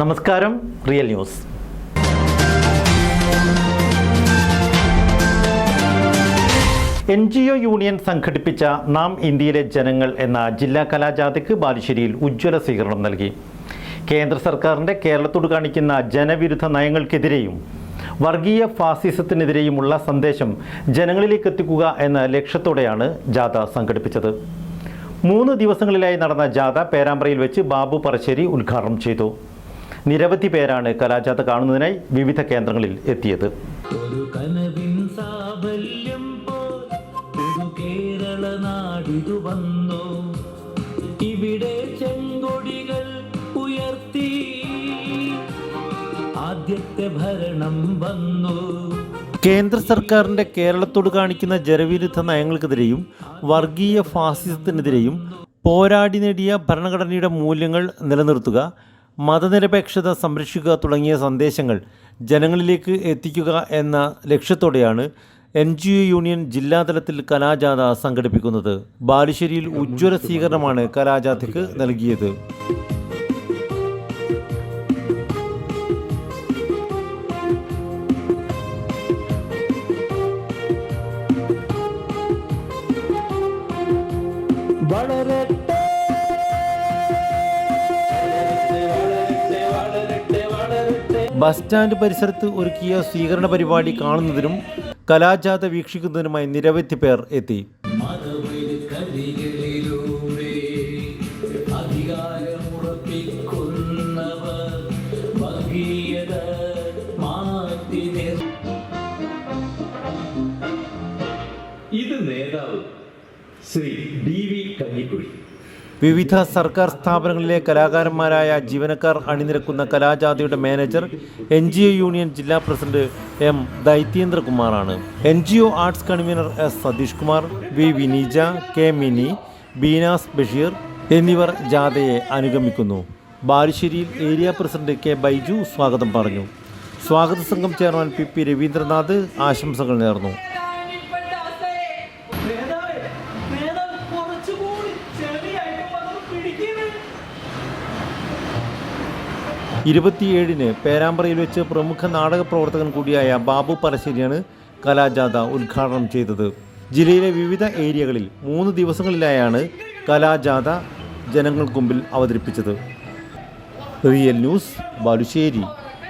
നമസ്കാരം real news. N G O union സംഘടിപ്പിച്ച നാം ഇന്ത്യയിലെ ജനങ്ങൾ എന്ന ജില്ലാ കലാജാഥയ്ക്ക് ബാലുശ്ശേരിയിൽ ഉജ്ജ്വല സ്വീകരണം നൽകി. കേന്ദ്ര സർക്കാരിന്റെ കേരളത്തോട് കാണിക്കുന്ന ജനവിരുദ്ധ നയങ്ങൾക്കെതിരെയും വർഗീയ ഫാസിസത്തിനെതിരെയുമുള്ള സന്ദേശം ജനങ്ങളിലേക്ക് എത്തിക്കുക എന്ന ലക്ഷ്യത്തോടെയാണ് ജാഥ സംഘടിപ്പിച്ചത്. മൂന്ന് ദിവസങ്ങളിലായി നടന്ന ജാഥ പേരാമ്പ്രയിൽ വെച്ച് ബാബു പറശ്ശേരി ഉദ്ഘാടനം ചെയ്തു. നിരവധി പേരാണ് കലാജാഥ കാണുന്നതിനായി വിവിധ കേന്ദ്രങ്ങളിൽ എത്തിയത്. ഇവിടെ ചെങ്കൊടികൾ ഉയർത്തി. ആദ്യത്തെ ഭരണം വന്നു. കേന്ദ്ര സർക്കാരിന്റെ കേരളത്തോട് കാണിക്കുന്ന ജനവിരുദ്ധ നയങ്ങൾക്കെതിരെയും വർഗീയ ഫാസിസത്തിനെതിരെയും പോരാടി നേടിയ ഭരണഘടനയുടെ മൂല്യങ്ങൾ നിലനിർത്തുക മതനിരപേക്ഷത സംരക്ഷിക്കുക തുടങ്ങിയ സന്ദേശങ്ങൾ ജനങ്ങളിലേക്ക് എത്തിക്കുക എന്ന ലക്ഷ്യത്തോടെയാണ് എൻ ജി ഒ യൂണിയൻ ജില്ലാതലത്തിൽ കലാജാഥ സംഘടിപ്പിക്കുന്നത്. ബാലുശ്ശേരിയിൽ ഉജ്ജ്വല സ്വീകരണമാണ് കലാജാഥയ്ക്ക് നൽകിയത്. വളരട്ടെ ബസ് സ്റ്റാൻഡ് പരിസരത്ത് ഒരുക്കിയ സ്വീകരണ പരിപാടി കാണുന്നതിനും കലാജാഥ വീക്ഷിക്കുന്നതിനുമായി നിരവധി പേർ എത്തി. ഇത് നേതാവ് ശ്രീ ഡി വി കഞ്ഞിക്കുഴി. വിവിധ സർക്കാർ സ്ഥാപനങ്ങളിലെ കലാകാരന്മാരായ ജീവനക്കാർ അണിനിരക്കുന്ന കലാജാഥയുടെ manager N G O union ജില്ലാ president M ദൈത്യേന്ദ്രകുമാറാണ്. N G O arts convener S Satheesh Kumar V Vineeja K Mini Beenas Basheer എന്നിവർ ജാഥയെ അനുഗമിക്കുന്നു. ബാലുശ്ശേരിയിൽ ഏരിയ പ്രസിഡന്റ് കെ ബൈജു സ്വാഗതം പറഞ്ഞു. സ്വാഗത സംഘം ചെയർമാൻ പി പി രവീന്ദ്രനാഥ് ആശംസകൾ നേർന്നു. ഇരുപത്തിയേഴിന് പേരാമ്പ്രയിൽ വെച്ച് പ്രമുഖ നാടക പ്രവർത്തകൻ കൂടിയായ ബാബു പറശ്ശേരിയാണ് കലാജാഥ ഉദ്ഘാടനം ചെയ്തത്. ജില്ലയിലെ വിവിധ ഏരിയകളിൽ മൂന്ന് ദിവസങ്ങളിലായാണ് കലാജാഥ ജനങ്ങൾക്ക് മുമ്പിൽ അവതരിപ്പിച്ചത്. Real news Balussery.